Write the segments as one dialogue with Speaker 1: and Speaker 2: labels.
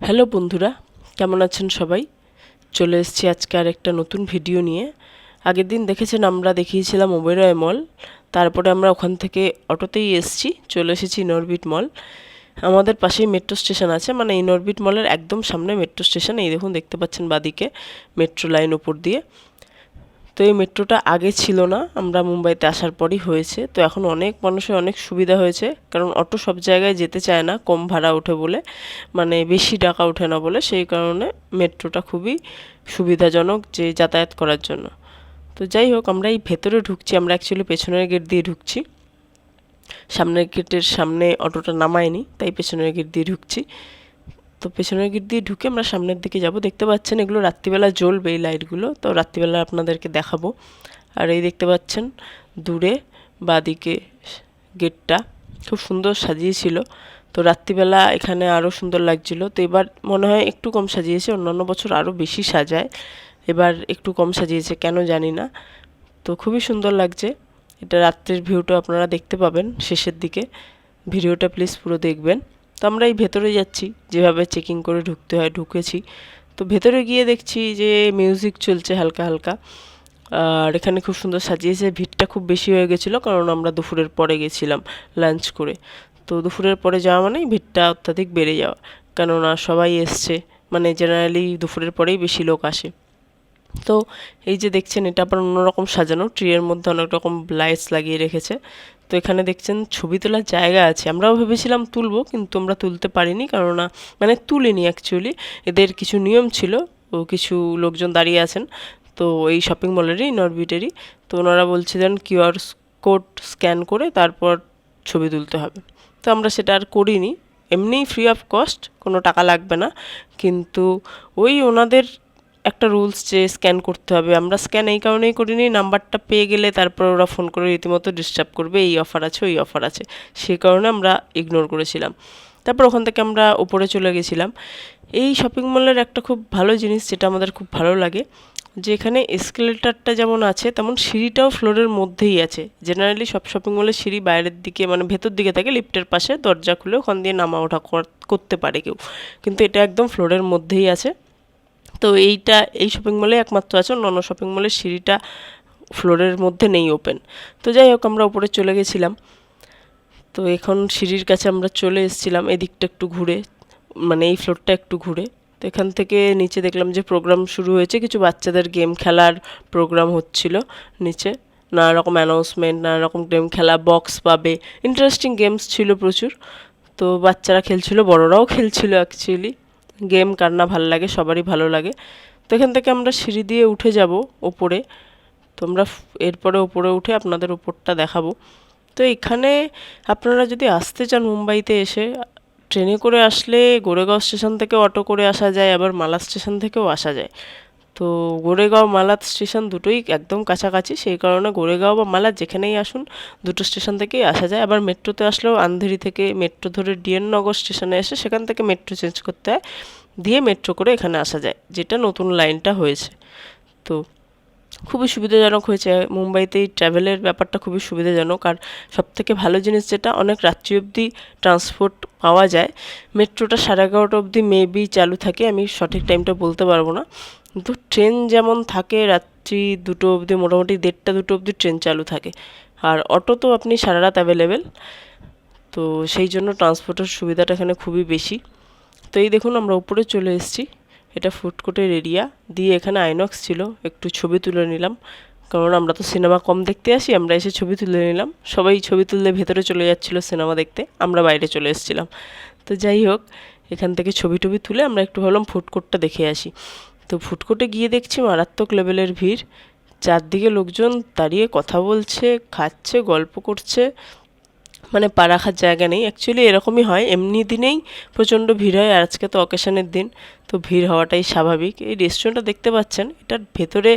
Speaker 1: Hello বন্ধুরা, কেমন আছেন সবাই? চলে এসেছি আজকে আর একটা নতুন ভিডিও নিয়ে। আগের দিন দেখেছেন আমরা দেখিয়েছিলাম ওবেরয় মল তারপরে আমরা ওখান থেকে অটোতেই এসেছি, চলে এসেছি ইনরবিট মল আমাদের পাশেই মেট্রো স্টেশন আছে মানে ইনরবিট মলের একদম সামনে মেট্রো স্টেশন এই দেখুন, দেখতে পাচ্ছেন বাদিকে মেট্রো লাইন উপর দিয়ে। তো এই মেট্রোটা আগে ছিল না, আমরা মুম্বাইতে আসার পরই হয়েছে। তো এখন অনেক মানুষের অনেক সুবিধা হয়েছে, কারণ অটো সব জায়গায় যেতে চায় না, কম ভাড়া ওঠে বলে মানে বেশি টাকা ওঠে না বলে, সেই কারণে মেট্রোটা খুবই সুবিধাজনক যে যাতায়াত করার জন্য। তো যাই হোক, আমরা এই ভেতরে ঢুকছি, আমরা অ্যাকচুয়ালি পেছনের গেট দিয়ে ঢুকছি। সামনের গেটের সামনে অটোটা নামায়নি, তাই পেছনের গেট দিয়ে ঢুকছি। তো পেছনের গেট দিয়ে ঢুকে আমরা সামনের দিকে যাব। দেখতে পাচ্ছেন এগুলো রাত্রিবেলা জ্বলবে এই লাইটগুলো। তো রাত্রিবেলা আপনাদেরকে দেখাবো। আর এই দেখতে পাচ্ছেন দূরে বাদিকে গেটটা খুব সুন্দর সাজিয়েছিল। তো রাত্রিবেলা এখানে আরও সুন্দর লাগছিল। তো এবার মনে হয় একটু কম সাজিয়েছে, অন্যান্য বছর আরও বেশি সাজায়। এবার একটু কম সাজিয়েছে, কেন জানি না। তো খুবই সুন্দর লাগছে। এটা রাত্রের ভিউটা আপনারা দেখতে পাবেন শেষের দিকে। ভিডিওটা প্লিজ পুরো দেখবেন। তো আমরা এই ভেতরে যাচ্ছি, যেভাবে চেকিং করে ঢুকতে হয়, ঢুকেছি। তো ভেতরে গিয়ে দেখছি যে মিউজিক চলছে হালকা হালকা। আর এখানে খুব সুন্দর সাজিয়েছে, ভিড়টা খুব বেশি হয়ে গেছিল, কারণ আমরা দুপুরের পরে গেছিলাম লাঞ্চ করে। তো দুপুরের পরে যাওয়া মানেই ভিড়টা অত্যাধিক বেড়ে যাওয়া, কেননা সবাই এসছে মানে জেনারেলি দুপুরের পরেই বেশি লোক আসে। তো এই যে দেখছেন, এটা আবার অন্যরকম সাজানো ট্রিয়ের মধ্যে অনেক রকম লাইটস লাগিয়ে রেখেছে। তো এখানে দেখছেন, ছবি তোলার জায়গা আছে। আমরাও ভেবেছিলাম তুলবো, কিন্তু আমরা তুলতে পারিনি, কেননা মানে তুলিনি অ্যাকচুয়ালি এদের কিছু নিয়ম ছিল, ও কিছু লোকজন দাঁড়িয়ে আছেন। তো এই শপিং মলেরই নরবিটেরই তো ওনারা বলছিলেন কিউআর কোড স্ক্যান করে তারপর ছবি তুলতে হবে। তো আমরা সেটা আর করিনি। এমনিই ফ্রি অফ কস্ট কোনো টাকা লাগবে না। কিন্তু ওই ওনাদের একটা রুলস যে স্ক্যান করতে হবে। আমরা স্ক্যান এই কারণেই করিনি নাম্বারটা পেয়ে গেলে তারপর ওরা ফোন করে রীতিমতো ডিস্টার্ব করবে, এই অফার আছে, ওই অফার আছে। সেই কারণে আমরা ইগনোর করেছিলাম। তারপর ওখান থেকে আমরা উপরে চলে গেছিলাম। এই শপিং মলের একটা খুব ভালো জিনিস যেটা আমাদের খুব ভালো লাগে যে এখানে এসকেলেটারটা যেমন আছে, তেমন সিঁড়িটাও ফ্লোরের মধ্যেই আছে। জেনারেলি সব শপিং মলের সিঁড়ি বাইরের দিকে মানে ভেতর দিকে থাকে লিফটের পাশে দরজা খুলে ওখান দিয়ে নামা ওঠা করতে পারে কেউ। কিন্তু এটা একদম ফ্লোরের মধ্যেই আছে। তো এইটা, এই শপিং মলে একমাত্র আছে, অন্য শপিং মলের সিঁড়িটা ফ্লোরের মধ্যে নেই ওপেন তো যাই হোক, আমরা উপরে চলে গেছিলাম। তো এখন সিঁড়ির কাছে আমরা চলে এসেছিলাম, এদিকটা একটু ঘুরে মানে এই ফ্লোরটা একটু ঘুরে। তো এখান থেকে নিচে দেখলাম যে প্রোগ্রাম শুরু হয়েছে, কিছু বাচ্চাদের গেম খেলার প্রোগ্রাম হচ্ছিল নিচে। নানা রকম অ্যানাউন্সমেন্ট নানা রকম গেম খেলা বক্স পাবে। ইন্টারেস্টিং গেমস ছিল প্রচুর। তো বাচ্চারা খেলছিল, বড়রাও খেলছিল অ্যাকচুয়ালি গেম কার না ভালো লাগে, সবারই ভালো লাগে। তো এখান থেকে আমরা সিঁড়ি দিয়ে উঠে যাব ওপরে। তো আমরা এরপরে ওপরে উঠে আপনাদের ওপরটা দেখাবো। তো এখানে আপনারা যদি আসতে চান মুম্বাইতে এসে, ট্রেনে করে আসলে গোরেগাঁও স্টেশন থেকে অটো করে আসা যায়, আবার মালা স্টেশন থেকেও আসা যায়। তো গোরেগাঁও মালাত স্টেশন দুটোই একদম কাছাকাছি, সেই কারণে গোরেগাঁও বা মালাত যেখানেই আসুন, দুটো স্টেশন থেকেই আসা যায়। আবার মেট্রোতে আসলেও আন্ধেরি থেকে মেট্রো ধরে ডিএন নগর স্টেশনে এসে সেখান থেকে মেট্রো চেঞ্জ করতে হয়, দিয়ে মেট্রো করে এখানে আসা যায়, যেটা নতুন লাইনটা হয়েছে। তো খুবই সুবিধাজনক হয়েছে। মুম্বাইতে এই ট্রাভেলের ব্যাপারটা খুবই সুবিধাজনক। আর সব থেকে ভালো জিনিস যেটা, অনেক রাত্রি অবধি ট্রান্সপোর্ট পাওয়া যায়। মেট্রোটা সাড়ে এগারোটা অবধি মেবি চালু থাকে, আমি সঠিক টাইমটা বলতে পারব না। কিন্তু ট্রেন যেমন থাকে, রাত্রি দুটো অবধি, মোটামুটি দেড়টা দুটো অবধি ট্রেন চালু থাকে। আর অটো তো আপনি সারা রাত অ্যাভেলেবেল তো সেই জন্য ট্রান্সপোর্টের সুবিধাটা এখানে খুবই বেশি। তো এই দেখুন, আমরা উপরে চলে এসেছি। এটা ফুডকোর্টের এরিয়া। দিয়ে এখানে আইনক্স ছিল, একটু ছবি তুলে নিলাম। কারণ আমরা তো সিনেমা কম দেখতে আসি, আমরা এসে ছবি তুলে নিলাম। সবাই ছবি তুললে ভেতরে চলে যাচ্ছিল সিনেমা দেখতে, আমরা বাইরে চলে এসেছিলাম। তো যাই হোক, এখান থেকে ছবি টবি তুলে আমরা একটু ভাবলাম ফুডকোর্টটা দেখে আসি। তো ফুডকোর্টে গিয়ে দেখছি মারাত্মক লেভেলের ভিড়। চারদিকে লোকজন দাঁড়িয়ে কথা বলছে, খাচ্ছে, গল্প করছে। মানে পা রাখার জায়গা নেই। অ্যাকচুয়ালি এরকমই হয়। এমনি দিনেই প্রচণ্ড ভিড় হয় আর আজকে তো অকেশনের দিন। তো ভিড় হওয়াটাই স্বাভাবিক। এই রেস্টুরেন্টটা দেখতে পাচ্ছেন, এটার ভেতরে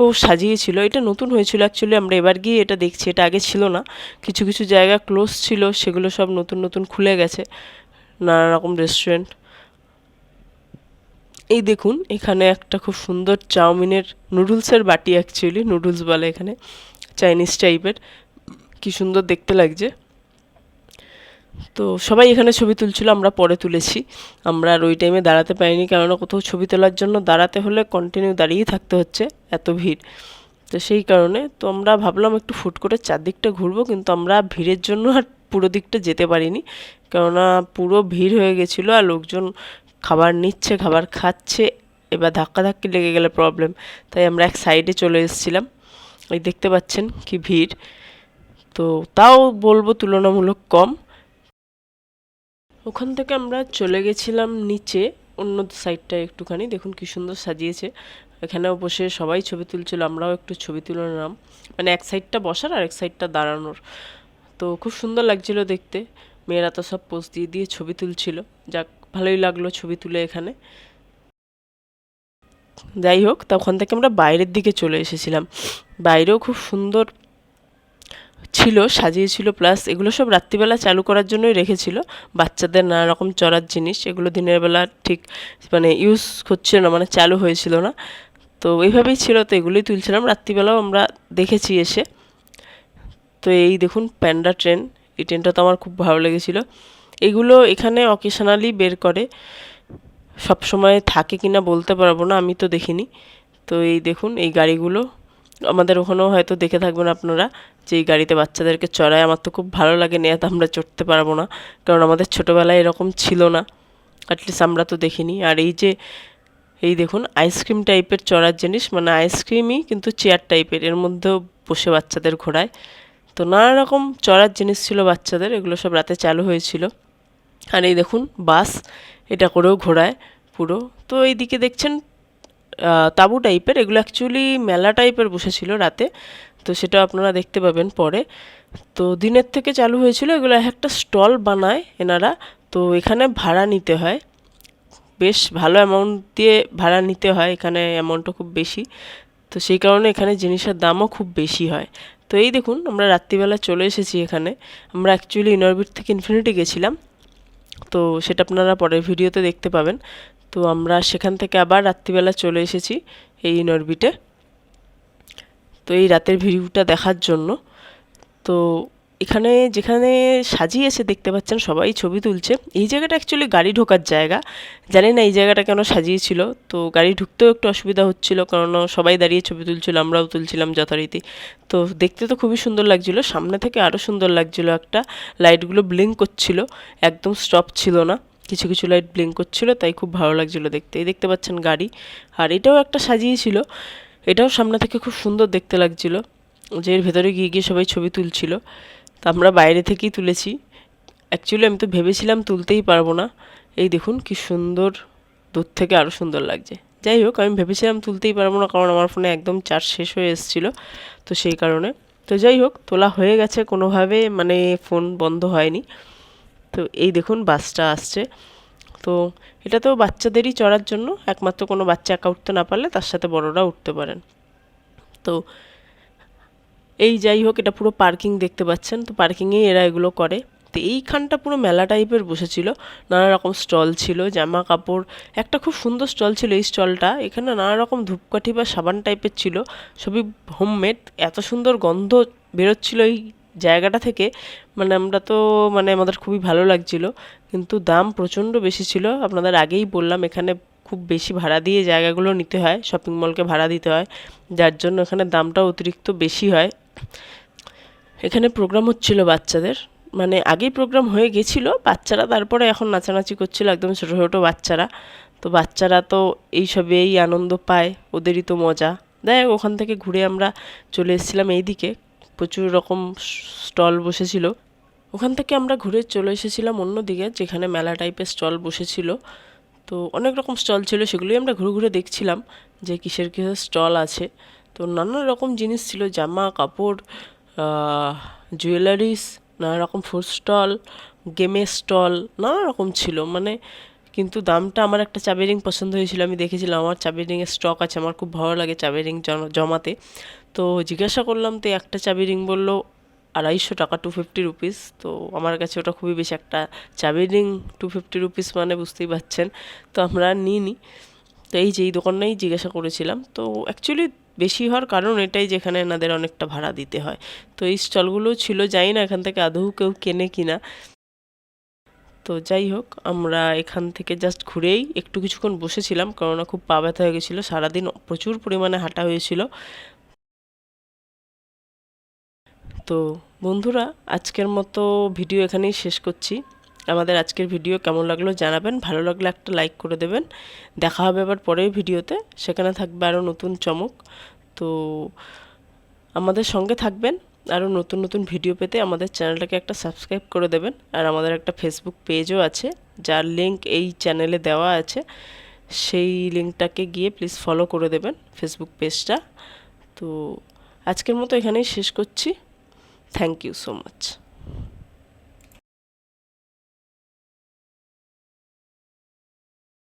Speaker 1: ও সাজিয়েছিল, এটা নতুন হয়েছিল অ্যাকচুয়ালি আমরা এবার গিয়ে এটা দেখছি, এটা আগে ছিল না। কিছু কিছু জায়গা ক্লোজ ছিল, সেগুলো সব নতুন নতুন খুলে গেছে। নানা রকম রেস্টুরেন্ট এই দেখুন, এখানে একটা খুব সুন্দর চাউমিনের নুডলসের বাটি অ্যাকচুয়ালি নুডলস বলে এখানে চাইনিজ টাইপের কি সুন্দর দেখতে লাগছে। তো সবাই এখানে ছবি তুলছিল, আমরা পরে তুলেছি। আমরা আর ওই টাইমে দাঁড়াতে পারিনি, কেননা কোথাও ছবি তোলার জন্য দাঁড়াতে হলে কন্টিনিউ দাঁড়িয়েই থাকতে হচ্ছে, এত ভিড়। তো সেই কারণে, তো আমরা ভাবলাম একটু ফুট করে চারদিকটা ঘুরবো, কিন্তু আমরা ভিড়ের জন্য আর পুরো দিকটা যেতে পারিনি। কেননা পুরো ভিড় হয়ে গেছিল আর লোকজন খাবার নিচ্ছে, খাবার খাচ্ছে, এবার ধাক্কাধাক্কি লেগে গেলে প্রবলেম তাই আমরা এক সাইডে চলে এসেছিলাম। এই দেখতে পাচ্ছেন কি ভিড়। তো তাও বলব তুলনামূলক কম। ওখান থেকে আমরা চলে গেছিলাম নিচে, অন্য সাইডটা একটুখানি। দেখুন কি সুন্দর সাজিয়েছে। এখানেও বসে সবাই ছবি তুলছিল, আমরাও একটু ছবি তুলে নিলাম। মানে এক সাইডটা বসার আর এক সাইডটা দাঁড়ানোর। তো খুব সুন্দর লাগছিল দেখতে। মেয়েরা তো সব পোজ দিয়ে দিয়ে ছবি তুলছিল। যাক, ভালোই লাগল ছবি তুলে এখানে। যাই হোক তখন থেকে আমরা বাইরের দিকে চলে এসেছিলাম। বাইরেও খুব সুন্দর ছিল, সাজিয়েছিল প্লাস এগুলো সব রাত্রিবেলা চালু করার জন্যই রেখেছিল। বাচ্চাদের নানা রকম চড়ার জিনিস, এগুলো দিনের বেলা ঠিক মানে ইউজ হচ্ছিল না মানে চালু হয়েছিল না। তো এইভাবেই ছিল, তো এগুলোই তুলছিলাম। রাত্রিবেলাও আমরা দেখেছি এসে। তো এই দেখুন প্যান্ডা ট্রেন এই ট্রেনটা তো আমার খুব ভালো লেগেছিল। এগুলো এখানে অকেশনালি বের করে। সব সময় থাকে কিনা বলতে পারব না, আমি তো দেখিনি। তো এই দেখুন, এই গাড়িগুলো আমাদের ওখানেও হয়তো দেখে থাকবেন আপনারা যে এই গাড়িতে বাচ্চাদেরকে চড়ায়। আমার তো খুব ভালো লাগে নেয়াতে আমরা চড়তে পারব না, কারণ আমাদের ছোটোবেলায় এরকম ছিল না। অ্যাটলিস্ট আমরা তো দেখিনি। আর এই যে, এই দেখুন আইসক্রিম টাইপের চড়ার জিনিস মানে আইসক্রিমই কিন্তু চেয়ার টাইপের এর মধ্যেও বসে বাচ্চাদের ঘোরায়। তো নানা রকম চড়ার জিনিস ছিল বাচ্চাদের, এগুলো সব রাতে চালু হয়েছিল। আর এই দেখুন, বাস এটা করেও ঘোরায় পুরো। তো এইদিকে দেখছেন তাঁবু টাইপের এগুলো অ্যাকচুয়ালি মেলা টাইপের বসেছিল রাতে, তো সেটা আপনারা দেখতে পাবেন পরে। তো দিনের থেকে চালু হয়েছিল, এগুলো একটা স্টল বানায় এনারা, তো এখানে ভাড়া নিতে হয়। বেশ ভালো অ্যামাউন্ট দিয়ে ভাড়া নিতে হয়, এখানে অ্যামাউন্টটা খুব বেশি। তো সেই কারণে এখানে জিনিসের দামও খুব বেশি হয়। তো এই দেখুন, আমরা রাত্রিবেলা চলে এসেছি এখানে। আমরা অ্যাকচুয়ালি ইনঅরবিট থেকে ইনফিনিটি গেছিলাম। তো সেটা আপনারা পরের ভিডিওতে দেখতে পাবেন। তো আমরা সেখান থেকে আবার রাত্রিবেলা চলে এসেছি এই ইনঅরবিটে তো এই রাতের ভিউটা দেখার জন্য। তো এখানে যেখানে সাজিয়েছে দেখতে পাচ্ছেন সবাই ছবি তুলছে। এই জায়গাটা অ্যাকচুয়ালি গাড়ি ঢোকার জায়গা। জানি না এই জায়গাটা কেন সাজিয়েছিল। তো গাড়ি ঢুকতেও একটু অসুবিধা হচ্ছিল কারণ সবাই দাঁড়িয়ে ছবি তুলছিল, আমরাও তুলছিলাম যথারীতি। তো দেখতে তো খুবই সুন্দর লাগছিল। সামনে থেকে আরও সুন্দর লাগছিল একটা। লাইটগুলো ব্লিঙ্ক করছিল। একদম স্টপ ছিল না। কিছু কিছু লাইট ব্লিঙ্ক করছিল, তাই খুব ভালো লাগছিল দেখতে। এই দেখতে পাচ্ছেন গাড়ি। আর এটাও একটা সাজিয়েছিল। এটাও সামনে থেকে খুব সুন্দর দেখতে লাগছিল। যে এর ভেতরে গিয়ে গিয়ে সবাই ছবি তুলছিল। তা আমরা বাইরে থেকেই তুলেছি। অ্যাকচুয়ালি আমি তো ভেবেছিলাম তুলতেই পারব না। এই দেখুন কি সুন্দর, দূর থেকে আরও সুন্দর লাগছে। যাই হোক, আমি ভেবেছিলাম তুলতেই পারব না, কারণ আমার ফোনে একদম চার্জ শেষ হয়ে এসেছিল। তো সেই কারণে। তো যাই হোক, তোলা হয়ে গেছে কোনোভাবে মানে ফোন বন্ধ হয়নি। তো এই দেখুন বাসটা আসছে। তো এটা তো বাচ্চাদেরই চড়ার জন্য, একমাত্র কোনো বাচ্চা একা উঠতে না পারলে তার সাথে বড়রা উঠতে পারেন। তো এই যাই হোক, এটা পুরো পার্কিং দেখতে পাচ্ছেন। তো পার্কিংয়েই এরা এগুলো করে। তো এইখানটা পুরো মেলা টাইপের বসেছিল। নানা রকম স্টল ছিল, জামা কাপড়, একটা খুব সুন্দর স্টল ছিল এই স্টলটা। এখানে নানা রকম ধূপকাঠি বা সাবান টাইপের ছিল, সবই হোমমেড এত সুন্দর গন্ধ বেরোচ্ছিল এই জায়গাটা থেকে মানে আমরা তো মানে আমাদের খুবই ভালো লাগছিল। কিন্তু দাম প্রচণ্ড বেশি ছিল। আপনাদের আগেই বললাম, এখানে খুব বেশি ভাড়া দিয়ে জায়গাগুলো নিতে হয় শপিং মলকে ভাড়া দিতে হয়। যার জন্য এখানে দামটা অতিরিক্ত বেশি হয়। এখানে প্রোগ্রাম হচ্ছিল বাচ্চাদের। মানে আগেই প্রোগ্রাম হয়ে গেছিল, বাচ্চারা তারপরে এখন নাচানাচি করছিল একদম ছোটো ছোটো বাচ্চারা। তো বাচ্চারা তো এইসবেই আনন্দ পায়, ওদেরই তো মজা। দেখ, ওখান থেকে ঘুরে আমরা চলে এসেছিলাম এই দিকে প্রচুর রকম স্টল বসেছিল। ওখান থেকে আমরা ঘুরে চলে এসেছিলাম অন্যদিকে, যেখানে মেলা টাইপের স্টল বসেছিল। তো অনেক রকম স্টল ছিল, সেগুলোই আমরা ঘুরে ঘুরে দেখছিলাম যে কিসের কিসের স্টল আছে। তো নানা রকম জিনিস ছিল, জামা, কাপড় জুয়েলারিস নানা রকম ফুড স্টল গেমের স্টল নানা রকম ছিল। মানে কিন্তু দামটা আমার একটা চাবি রিং পছন্দ হয়েছিল, আমি দেখেছিলাম, আমার চাবি রিংয়ের স্টক আছে, আমার খুব ভালো লাগে চাবি রিং জমাতে। তো জিজ্ঞাসা করলাম, তো একটা চাবি রিং বলল, আড়াইশো টাকা টু ফিফটি রুপিস তো আমার কাছে ওটা খুবই বেশি একটা চাবি রিং টু ফিফটি রুপিস মানে বুঝতেই পারছেন। তো আমরা নিইনি তো এই যে এই দোকানেই জিজ্ঞাসা করেছিলাম। তো অ্যাকচুয়ালি বেশি হওয়ার কারণ এটাই যেখানে এনাদের অনেকটা ভাড়া দিতে হয়। তো এই স্টলগুলো ছিল, জানি না এখান থেকে আদৌ কেউ কেনে কিনা। তো যাই হোক, আমরা এখান থেকে জাস্ট ঘুরেই একটু কিছুক্ষণ বসেছিলাম। কেননা খুব পা ব্যথা হয়ে গেছিল। সারাদিন প্রচুর পরিমাণে হাঁটা হয়েছিল। তো বন্ধুরা, আজকের মতো ভিডিও এখানেই শেষ করছি। আমাদের আজকের ভিডিও কেমন লাগল জানাবেন, ভালো লাগলে একটা লাইক করে দেবেন। দেখা হবে আবার পরের ভিডিওতে, সেখানে থাকবে আরও নতুন চমক। তো আমাদের সঙ্গে থাকবেন, আরও নতুন নতুন ভিডিও পেতে আমাদের চ্যানেলটাকে একটা সাবস্ক্রাইব করে দেবেন। আর আমাদের একটা ফেসবুক পেজও আছে, যার লিঙ্ক এই চ্যানেলে দেওয়া আছে। সেই লিঙ্কটাকে গিয়ে প্লিজ ফলো করে দেবেন ফেসবুক পেজটা তো আজকের মতো এখানেই শেষ করছি। Thank you so much.